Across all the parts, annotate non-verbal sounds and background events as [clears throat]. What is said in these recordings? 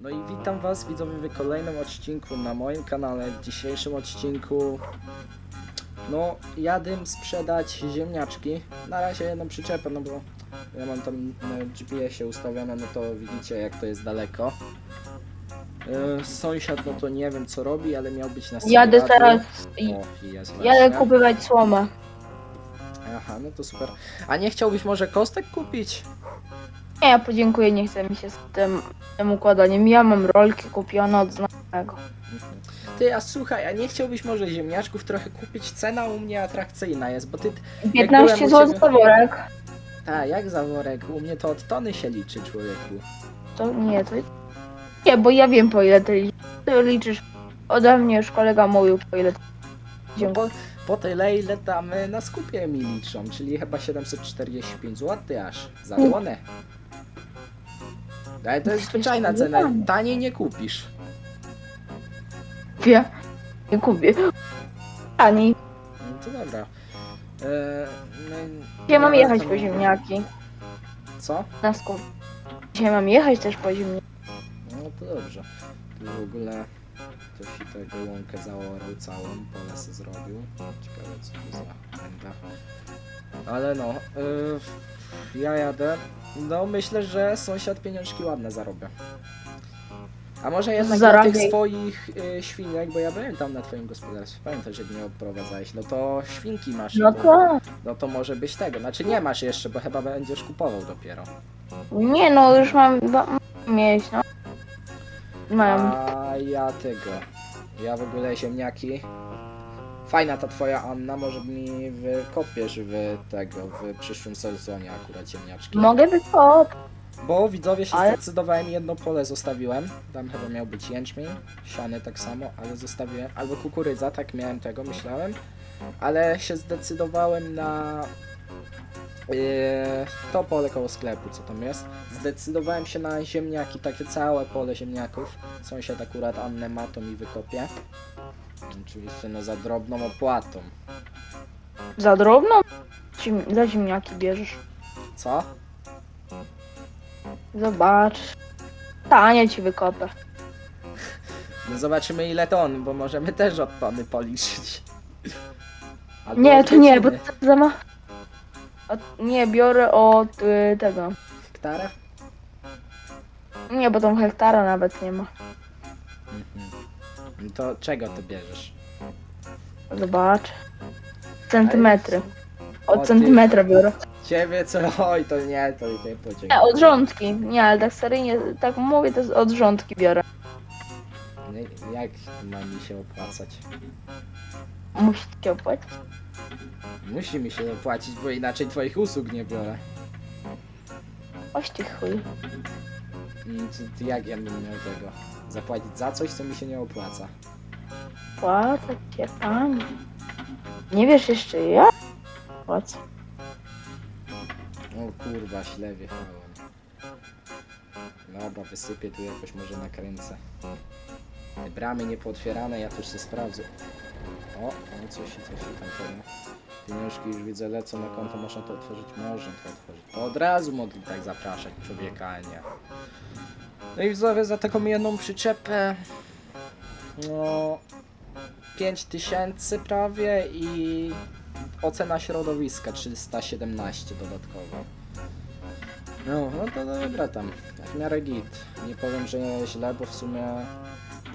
No i witam was widzowie w kolejnym odcinku na moim kanale. W dzisiejszym odcinku no jadę sprzedać ziemniaczki. Na razie jedną przyczepę, no bo ja mam tam na GPS-ie ustawione, no to widzicie jak to jest daleko. Yy, sąsiad no to nie wiem co robi, ale miał być na Jadę teraz. i- O, i jest Jadę właśnie. kupywać słomę. Aha, no to super. A nie chciałbyś może kostek kupić? Nie, ja podziękuję, nie chcę mi się z tym, tym układaniem. Ja mam rolki kupione od znajomego. Ty, a słuchaj, a nie chciałbyś może ziemniaczków trochę kupić? Cena u mnie atrakcyjna jest, bo ty... 15 byłem u zł ciebie- za worek. Tak, jak za worek? U mnie to od tony się liczy, człowieku. To nie, to Nie, bo ja wiem po ile ty liczysz. Ty liczysz ode mnie już kolega mówił po ile ty No Dziękuję. po, po tyle, ile tam y, na skupie mi liczą, czyli chyba 745 zł aż za Mm. Ale to jest zwyczajna cena, taniej nie kupisz. wie. Nie kupię. Ani. No to dobra. E, no, Dzisiaj mam ja jechać po ziemniaki. Co? Na skup. Dzisiaj mam jechać też po ziemniaki. No to dobrze. Tu w ogóle ktoś i tego łąkę zaorał całą, pole se zrobił. Ciekawe co to za będę. Ale no, yy, ja jadę. No myślę, że sąsiad pieniążki ładne zarobia. A może jednak na Zarabiaj. tych swoich y, świniek, bo ja byłem tam na twoim gospodarstwie, pamiętasz, że mnie oprowadzałeś, no to świnki masz. No bo- to. No to może być tego, znaczy nie masz jeszcze, bo chyba będziesz kupował dopiero. Nie no, już mam dwa mieć, no. Mam. A ja tego. Ja w ogóle ziemniaki. Fajna ta twoja Anna, może mi wykopiesz w tego, w przyszłym sezonie akurat ziemniaczki. Mogę wykop. Bo widzowie się Ale- zdecydowałem, jedno pole zostawiłem. Tam chyba miał być jęczmień, siany tak samo, ale zostawiłem. Albo kukurydza, tak miałem tego, myślałem. Ale się zdecydowałem na to pole koło sklepu, co tam jest. Zdecydowałem się na ziemniaki, takie całe pole ziemniaków. Sąsiad akurat Annę ma, to mi wykopie. Oczywiście no za drobną opłatą. Za drobno? Ziem- Za ziemniaki bierzesz. Co? Zobacz. Tanie ci wykopę. No zobaczymy ile ton, bo możemy też od tony policzyć. Albo Nie, od to nie, bo godziny. to za ma... Od, nie, biorę od y, tego. Hektara? Nie, bo tą hektara nawet nie ma. Mhm. No To czego ty bierzesz? Zobacz. Centymetry. O, Od ty- centymetra biorę. Ciebie co? Oj, to nie, to nie podziękuję. Nie, od rządki. Nie, ale tak seryjnie, tak mówię, to z- od rządki biorę. Nie, Jak ma mi się opłacać? Musi cię opłacić. Musi mi się opłacić, bo inaczej twoich usług nie biorę. Oś ty chuj. Ty, ty jak ja bym miał tego? Zapłacić za coś, co mi się nie opłaca. Płacę cię, pani. Nie wiesz jeszcze ja? Płacę. O kurwa, źle wjechałem. Dobra, wysypię tu jakoś może nakręcę. Te bramy nie pootwierane, ja też się sprawdzę. O, o coś, coś tam powiem. Pieniążki już widzę lecą na konto, można to otworzyć, można to otworzyć. To od razu mogli tak zapraszać człowieka, a nie. No i widzowie, za taką jedną przyczepę no 5000 prawie i ocena środowiska 317 dodatkowo. No, no to dobra tam, w miarę git. Nie powiem, że źle, bo w sumie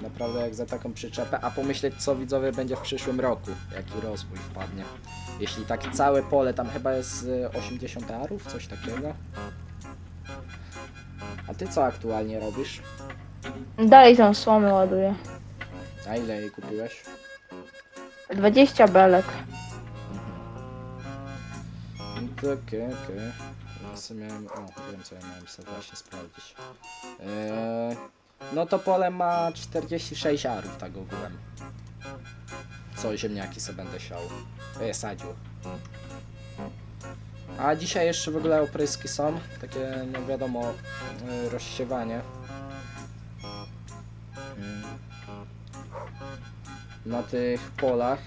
naprawdę jak za taką przyczepę, a pomyśleć co widzowie będzie w przyszłym roku, jaki rozwój wpadnie. Jeśli tak całe pole, tam chyba jest y, 80 arów, coś takiego. A ty co aktualnie robisz? Dalej tą słomę ładuję. A ile jej kupiłeś? 20 belek. No to okej, okej. Ja sobie miałem... O, wiem co ja miałem sobie właśnie sprawdzić. Eee, no to pole ma 46 arów tak ogółem. Co ziemniaki sobie będę siał. E, sadził. A dzisiaj jeszcze w ogóle opryski są. Takie, no wiadomo, e, rozsiewanie. Mm. Na tych polach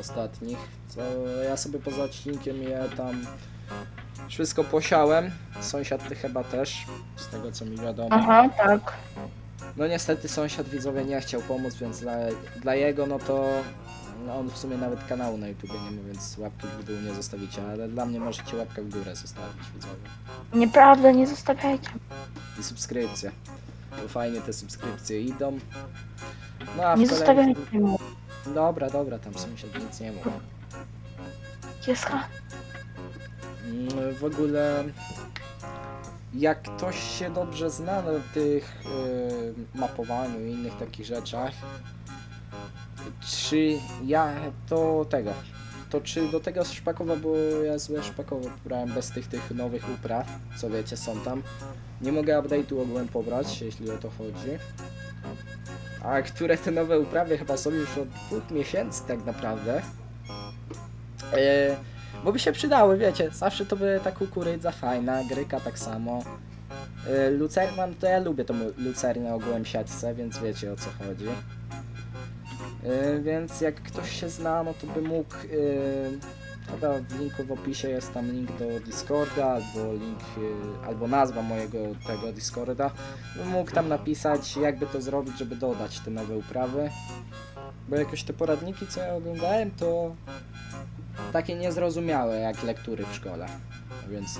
ostatnich, co ja sobie poza odcinkiem je tam wszystko posiałem. Sąsiad ty chyba też, z tego co mi wiadomo. Aha, tak. No niestety sąsiad widzowie nie chciał pomóc, więc dla, dla jego no to no on w sumie nawet kanału na YouTubie nie ma, więc łapki w dół nie zostawicie, ale dla mnie możecie łapkę w górę zostawić widzowie. Nieprawda, nie zostawiajcie. I subskrypcje. Bo fajnie te subskrypcje idą. No a w Nie kolejnym- zostawiajcie mu. Dobra, dobra, tam sąsiad nic nie mówi. Pieska. Mm, W ogóle jak ktoś się dobrze zna na tych y, mapowaniu i innych takich rzeczach, czy ja to tego, to czy do tego szpakowa, bo ja złe szpakowe brałem bez tych tych nowych upraw, co wiecie są tam. Nie mogę update'u ogółem pobrać, jeśli o to chodzi. A które te nowe uprawy chyba są już od dwóch miesięcy tak naprawdę. E, bo by się przydały, wiecie, zawsze to by ta kukurydza fajna, gryka tak samo. Yy, Lucerna, to ja lubię tą lucernę ogółem siatce, więc wiecie o co chodzi. Yy, więc jak ktoś się zna, no to by mógł, yy, chyba w linku w opisie jest tam link do Discorda, albo link, yy, albo nazwa mojego tego Discorda. Mógł tam napisać, jakby to zrobić, żeby dodać te nowe uprawy. Bo jakoś te poradniki, co ja oglądałem, to takie niezrozumiałe jak lektury w szkole. Więc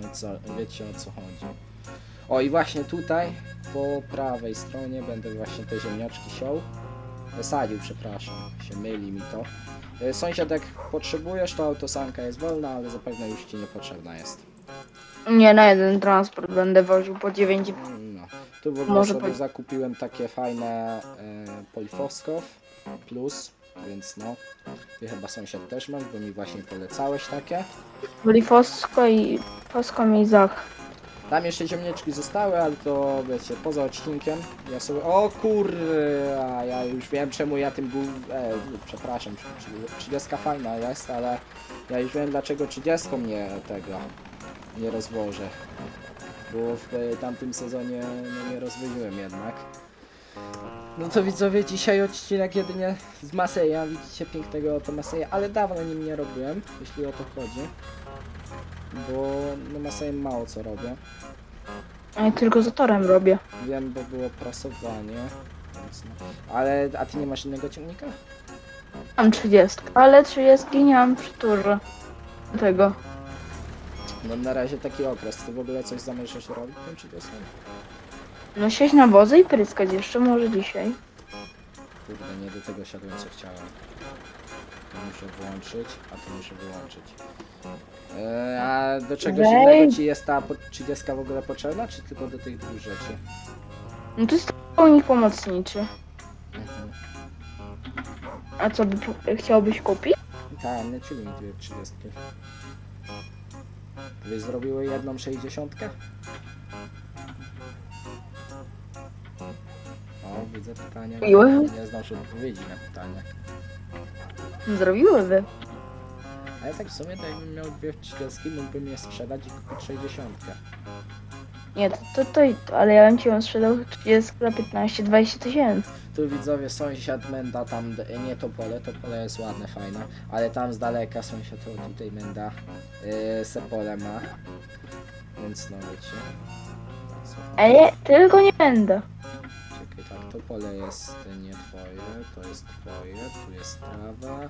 no, co, wiecie o co chodzi. O i właśnie tutaj po prawej stronie będę właśnie te ziemniaczki siął. Sadził, przepraszam, się myli mi to. E, Sąsiad jak potrzebujesz, to autosanka jest wolna, ale zapewne już ci niepotrzebna jest. Nie, na jeden transport będę woził po 9. Mm, No. Tu w ogóle Może sobie po- zakupiłem takie fajne e, Polifoskow plus, więc no. Ty chyba sąsiad też masz, bo mi właśnie polecałeś takie. Byli Fosko i Fosko i Zach. Tam jeszcze ziemniaczki zostały, ale to wiecie, poza odcinkiem ja sobie... O kurwa, ja już wiem czemu ja tym był... E, przepraszam, 30 fajna jest, ale ja już wiem dlaczego 30 nie tego nie rozwożę. Bo w tamtym sezonie no, nie rozwoziłem jednak. No to widzowie, dzisiaj odcinek jedynie z Maseja, widzicie pięknego oto Maseja, ale dawno nim nie robiłem, jeśli o to chodzi. Bo no Masejem mało co robię. A ja tylko z torem robię. Wiem, bo było prasowanie. Więc no. Ale, a ty nie masz innego ciągnika? Mam 30, ale 30 nie mam przy turze. Tego. No na razie taki okres. Ty w ogóle coś zamierzasz robić tym czy to są? No sieść na wozy i pryskać jeszcze może dzisiaj. Kurde, nie do tego siadłem co chciałem. To muszę włączyć, a to muszę wyłączyć. E, a do czegoś Wej. innego ci jest ta po- 30 w ogóle potrzebna, czy tylko do tych dwóch rzeczy? No to jest pełnik pomocniczy. Mhm. A co by chciałbyś kupić? Tak, nie czuję mi dwie 30. Wy zrobiły jedną 60? Widzę pytanie. Miłe. Nie znasz odpowiedzi na pytanie. Zrobiłyby. A ja tak w sumie, to jakbym miał dwie 30, mógłbym je sprzedać i kupić 60. Nie, to, to, to, to ale ja bym ci ją sprzedał 30 za 15-20 tysięcy. Tu widzowie, sąsiad menda tam, d- nie to pole, to pole jest ładne, fajne, ale tam z daleka sąsiad tutaj menda yy, se pole ma. Więc no wiecie. Tak sobie- Ale tylko nie będę. Tak, to pole jest nie twoje, to jest twoje, tu jest trawa,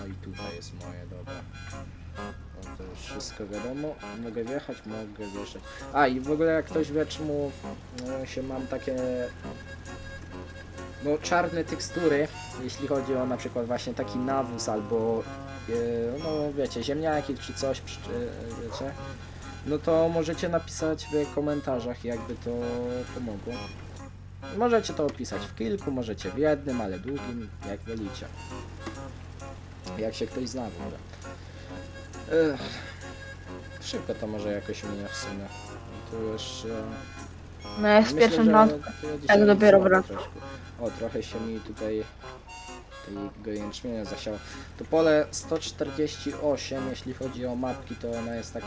no i tutaj jest moje, dobra. No to już wszystko wiadomo, mogę wjechać, mogę wjeżdżać. A i w ogóle jak ktoś wie czemu no, się mam takie no czarne tekstury, jeśli chodzi o na przykład właśnie taki nawóz albo e, no wiecie, ziemniaki czy coś, e, wiecie, no to możecie napisać w komentarzach jakby to pomogło. Możecie to opisać w kilku, możecie w jednym, ale długim, jak wolicie. Jak się ktoś zna ogóle. Ech. Szybko to może jakoś minie w sumie. Tu jeszcze... No ja z Myślę, pierwszym że transportem. to ja dzisiaj dopiero wracam. troszkę. O, trochę się mi tutaj tego jęczmienia zasiało. To pole 148, jeśli chodzi o mapki, to ona jest tak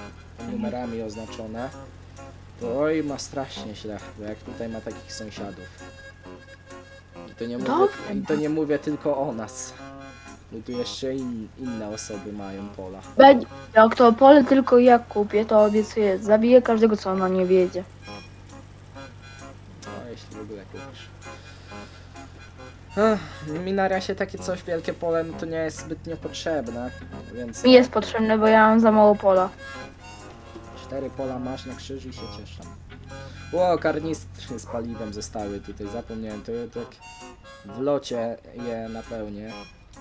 numerami oznaczone. Oj, ma strasznie źle, bo jak tutaj ma takich sąsiadów. I to nie mówię, Dobrze, i to nie mówię tylko o nas. Bo tu jeszcze in, inne osoby mają pola. Będzie- Jak to pole tylko ja kupię, to obiecuję, zabiję każdego co na nie wiedzie. No, jeśli w ogóle kupisz. Mi na razie takie coś, wielkie pole, no to nie jest zbytnio potrzebne, więc... Mi jest potrzebne, bo ja mam za mało pola. Cztery pola masz na krzyż i się cieszę. Ło, karnistry z paliwem zostały tutaj, zapomniałem, to ja tak w locie je napełnię.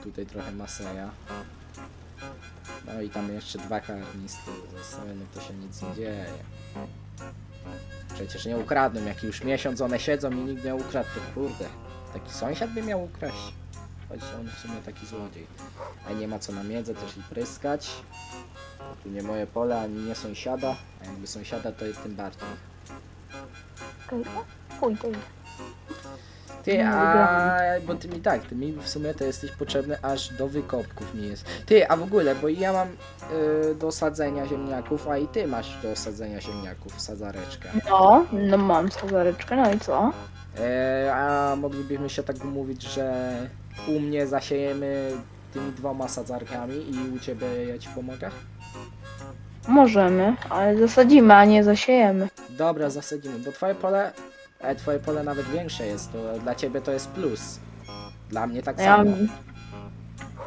Tutaj trochę maseja. No i tam jeszcze dwa karnistry zostały, no to się nic nie dzieje. Przecież nie ukradną, jak już miesiąc one siedzą i nikt nie ukradł, to kurde. Taki sąsiad by miał ukraść. Choć on w sumie taki złodziej. A nie ma co na miedzę też i pryskać. Tu nie moje pole, ani nie sąsiada, a jakby sąsiada to jest tym bardziej. Okej, pójdę. Ty, Nie a bo ty mi tak, ty mi w sumie to jesteś potrzebny aż do wykopków mi jest. Ty, a w ogóle, bo ja mam y, do sadzenia ziemniaków, a i ty masz do sadzenia ziemniaków sadzareczkę. No, no mam sadzareczkę, no i co? E, a moglibyśmy się tak umówić, że u mnie zasiejemy tymi dwoma sadzarkami i u ciebie ja ci pomogę? Możemy, ale zasadzimy, a nie zasiejemy. Dobra, zasadzimy, bo twoje pole, e, twoje pole nawet większe jest, to dla ciebie to jest plus. Dla mnie tak Ja, samo.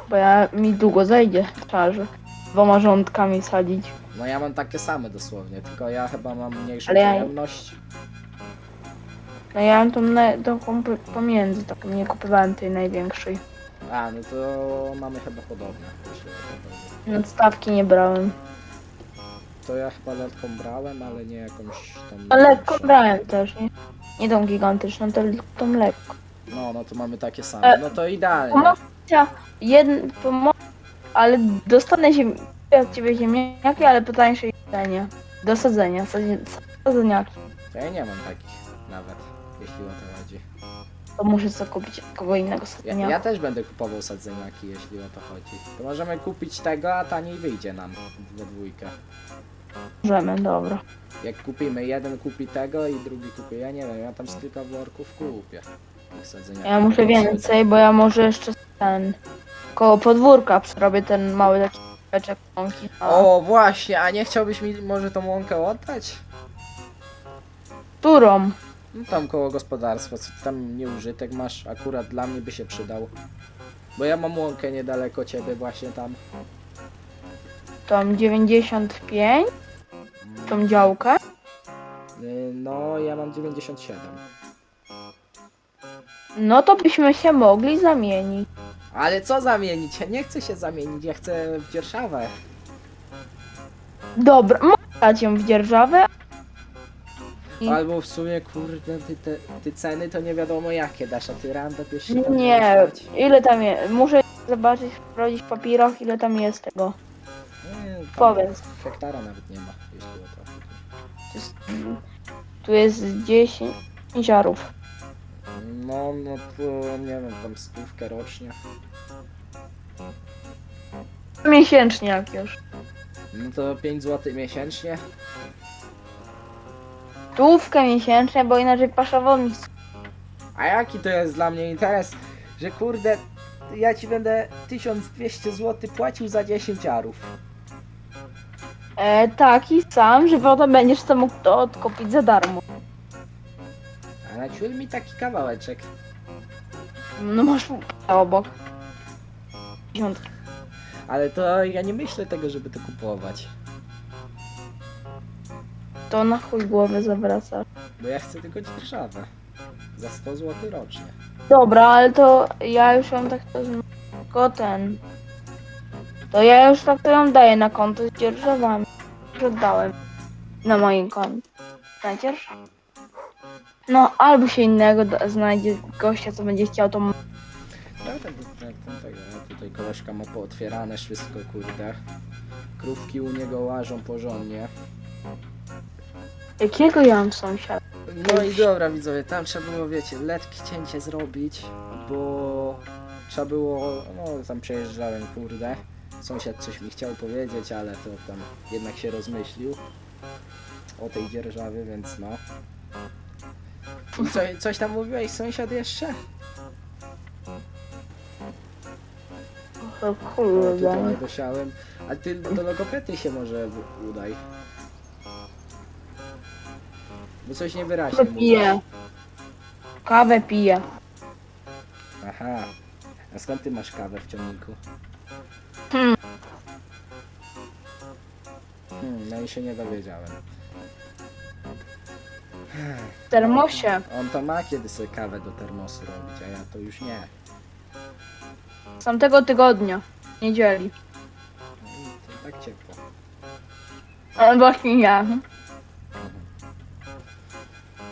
bo ja mi długo zajdzie, trzeba, że dwoma rządkami sadzić. No ja mam takie same dosłownie, tylko ja chyba mam mniejszą Ale ja- pojemność. No ja mam tą, na, taką p- pomiędzy, taką nie kupowałem tej największej. A, no to mamy chyba podobne, to chodzi. Nadstawki nie brałem. To ja chyba lekką brałem, ale nie jakąś tam... Lekko większą. brałem też, nie? Nie tą gigantyczną, tylko tą lekko. No, no to mamy takie same, no to idealnie. Pomocja, jeden, pomo- ale dostanę ziem- od ciebie ziemniaki, ale po tańszej cenie. Do sadzenia, sadzi- sadzeniaki. To ja nie mam takich nawet, jeśli o to chodzi. To muszę sobie kupić od kogo innego Ja, sadzeniaka. ja też będę kupował sadzeniaki, jeśli o to chodzi. To możemy kupić tego, a taniej wyjdzie nam we dwójkę. Możemy, dobra. Jak kupimy, jeden kupi tego i drugi kupi, ja nie wiem, ja tam z kilka worków kupię. tych sadzeniaków. Ja muszę więcej, bo ja może jeszcze ten koło podwórka zrobię ten mały taki beczek mąki. A O, właśnie, a nie chciałbyś mi może tą łąkę oddać? Którą? No tam koło gospodarstwa, co ty tam nieużytek masz, akurat dla mnie by się przydał. Bo ja mam łąkę niedaleko ciebie właśnie tam. Tą 95? Tą działkę? Y, No, ja mam 97. No to byśmy się mogli zamienić. Ale co zamienić? Ja nie chcę się zamienić, ja chcę w dzierżawę. Dobra, mogę dać ją w dzierżawę. I- Albo w sumie, kurde, ty, te, ty ceny to nie wiadomo jakie dasz, a ty jeszcze tam Nie, ile tam jest? Muszę zobaczyć, sprawdzić w papierach, ile tam jest tego. Powiedz. Hektara nawet nie ma, jeśli o to chodzi. To jest, tu jest 10 ziarów. No, no to nie wiem, tam stówkę rocznie. Miesięcznie jak już. No to 5 zł miesięcznie. Stówkę miesięcznie, bo inaczej paszowodnik. A jaki to jest dla mnie interes, że kurde, ja ci będę 1200 zł płacił za 10 arów. E, taki sam, że potem będziesz to mógł to odkupić za darmo. A na ciul mi taki kawałeczek. No masz obok. Dziesiątki. Ale to ja nie myślę tego, żeby to kupować. To na chuj głowę zawracasz. Bo ja chcę tylko dzierżawę. Za 100 zł rocznie. Dobra, ale to ja już ją tak to tylko ten. To ja już tak to ją daję na konto z dzierżawami. Już oddałem. Na moim koncie. Znajdziesz? No, albo się innego da- znajdzie gościa, co będzie chciał to. No tak, tak, tak, tak. a Tutaj koleżka ma pootwierane wszystko, kurde. Krówki u niego łażą porządnie. Jakiego ja mam sąsiada? No i dobra widzowie, tam trzeba było, wiecie, letkie cięcie zrobić, bo trzeba było, no tam przejeżdżałem, kurde. Sąsiad coś mi chciał powiedzieć, ale to tam jednak się rozmyślił o tej dzierżawie, więc no. Co, coś tam mówiłeś sąsiad jeszcze? O kurde. tutaj dosiałem. A ty do logopedy się może w- udaj. Bo coś niewyraźnie mówisz. Wypiję. Kawę piję. Aha. A skąd ty masz kawę w ciągniku? Hmm. Hmm, no i się nie dowiedziałem. W termosie. On to ma kiedy sobie kawę do termosu robić, a ja to już nie. Z tamtego tygodnia. Niedzieli. No to tak ciepło. Ale właśnie nie.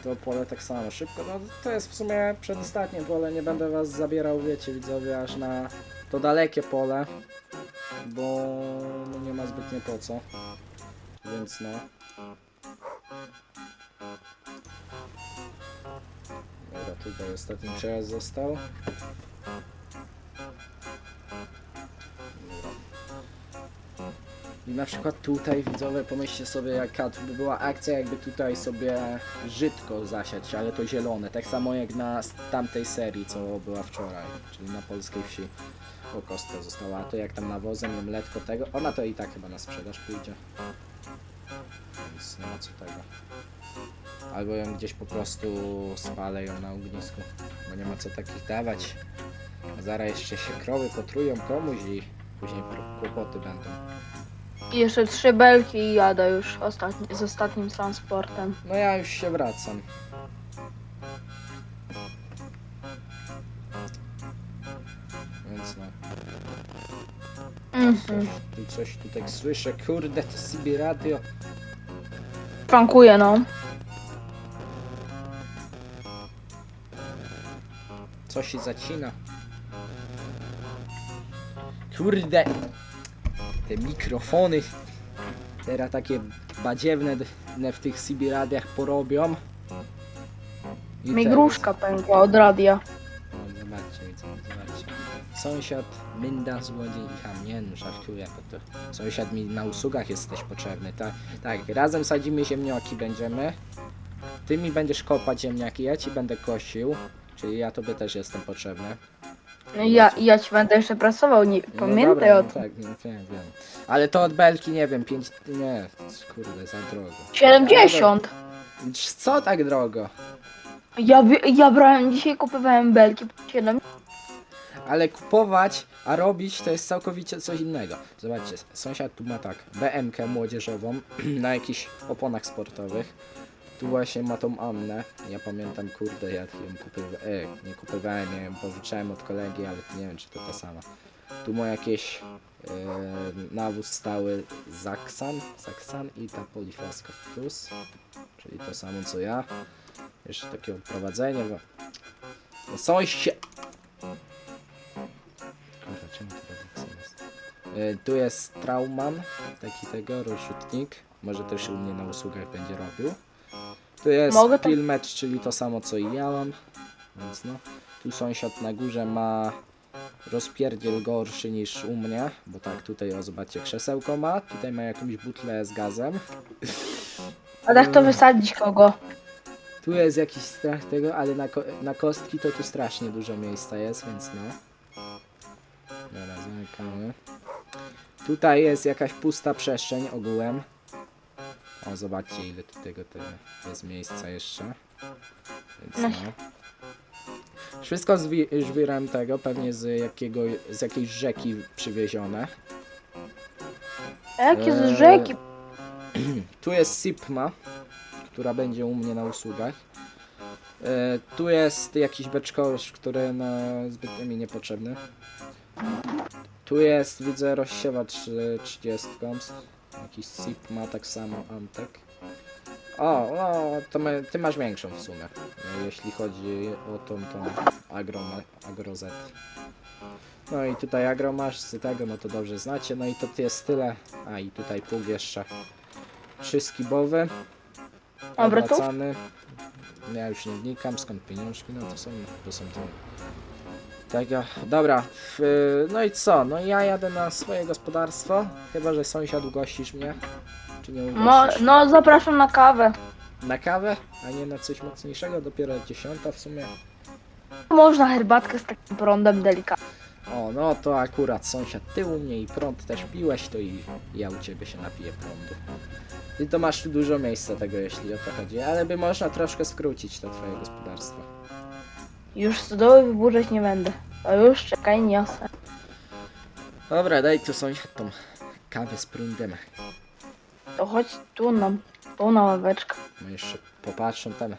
To pole tak samo szybko. No to jest w sumie przedostatnie pole. Nie będę was zabierał, wiecie, widzowie, aż na to dalekie pole, bo no, nie ma zbytnio po co. Więc no. Dobra, tutaj ostatni przejazd został. I na przykład tutaj widzowie pomyślcie sobie jaka by była akcja jakby tutaj sobie żytko zasiać, ale to zielone, tak samo jak na tamtej serii co była wczoraj, czyli na polskiej wsi. O kostka została, a to jak tam nawozem, ją letko tego, ona to i tak chyba na sprzedaż pójdzie. Więc nie ma co tego. Albo ją gdzieś po prostu spalę ją na ognisku, bo nie ma co takich dawać. A zaraz jeszcze się krowy potrują komuś i później kłopoty będą. I jeszcze trzy belki i jadę już ostatni, z ostatnim transportem. No ja już się wracam. Mhm. Tu coś tutaj słyszę, kurde, to CB radio. Frankuję no. Co się zacina? Kurde! Te mikrofony teraz takie badziewne d- w tych CB radiach porobią. I Mi teraz- gruszka pękła od radia. O, zobaczcie, widzę, zobaczcie. Sąsiad, mynda, złodziej i ham. Nie no, żartuję, bo to sąsiad mi na usługach jesteś potrzebny, tak? Tak, razem sadzimy ziemniaki będziemy. Ty mi będziesz kopać ziemniaki, ja ci będę kosił. Czyli ja tobie też jestem potrzebny. No i ja, i ja ci będę jeszcze pracował, nie, No pamiętaj dobra, o no tym. tak, no wiem, wiem. Ale to od belki, nie wiem, 5... Nie, kurde, za drogo. 70. Co tak drogo? Ja, wi- ja brałem dzisiaj, kupowałem belki po 7. Ale kupować, a robić to jest całkowicie coś innego. Zobaczcie, sąsiad tu ma tak, BMK młodzieżową [clears throat] na jakichś oponach sportowych. Tu właśnie ma tą Annę. Ja pamiętam, kurde, ja ją kupowałem, e, nie kupowałem, ja ją pożyczałem od kolegi, ale nie wiem, czy to ta sama. Tu ma jakieś e, nawóz stały Zaksan, Zaksan i ta Poliflaska Plus, czyli to samo co ja. Jeszcze takie odprowadzenie, bo no, sąsiad... Jest? E, Tu jest Trauman, taki tego, rozrzutnik. Może też u mnie na usługach będzie robił. Tu jest Mogę to- czyli to samo co i ja mam. Więc no. Tu sąsiad na górze ma rozpierdziel gorszy niż u mnie, bo tak tutaj o zobaczcie krzesełko ma, tutaj ma jakąś butlę z gazem. [laughs] A tak to wysadzić kogo? Tu jest jakiś strach tego, ale na, ko- na kostki to tu strasznie dużo miejsca jest, więc no. Zamykamy. Tutaj jest jakaś pusta przestrzeń ogółem. O, zobaczcie ile tu tego, jest miejsca jeszcze. Więc No. no. Wszystko z wi- żwirem tego, pewnie z, jakiego, z jakiejś rzeki przywiezione. Jakie Eee, z rzeki? [clears throat] Tu jest Sipma, która będzie u mnie na usługach. E, tu jest jakiś beczkosz, który no, zbytnio mi niepotrzebny. Tu jest, widzę, rozsiewacz e, 30. Jakiś Sipma, tak samo Antek. O, no, to my, ty masz większą w sumie, jeśli chodzi o tą, tą agro, agrozet. No i tutaj agro masz z tego, no to dobrze znacie, no i to jest tyle. A i tutaj pług jeszcze trzy skibowe. Obracany. Ja już nie wnikam, skąd pieniążki, no to są, to są to. Tego, dobra, no i co, no ja jadę na swoje gospodarstwo, chyba, że sąsiad ugościsz mnie, czy nie No, ugościsz? no zapraszam na kawę. Na kawę, a nie na coś mocniejszego, dopiero dziesiąta w sumie. Można herbatkę z takim prądem delikatnym. O, no to akurat sąsiad ty u mnie i prąd też piłeś, to i ja u ciebie się napiję prądu. Ty to masz tu dużo miejsca tego, jeśli o to chodzi, ale by można troszkę skrócić to twoje gospodarstwo. Już stodoły wyburzać nie będę. To już czekaj, niosę. Dobra, daj tu sąsiad tą kawę z prądem. To chodź tu nam, tu na ławeczkę. No jeszcze popatrzą tam.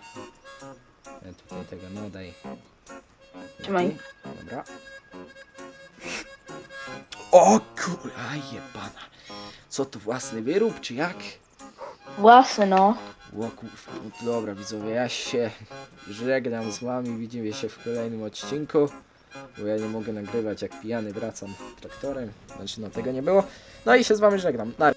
Ja tutaj tego, no daj. Trzymaj. Dobra. O kurwa jebana. Co to własny wyrób, czy jak? Własny no. O kurwa, dobra widzowie, ja się żegnam z wami, widzimy się w kolejnym odcinku. Bo ja nie mogę nagrywać jak pijany wracam traktorem, znaczy no tego nie było. No i się z wami żegnam. Na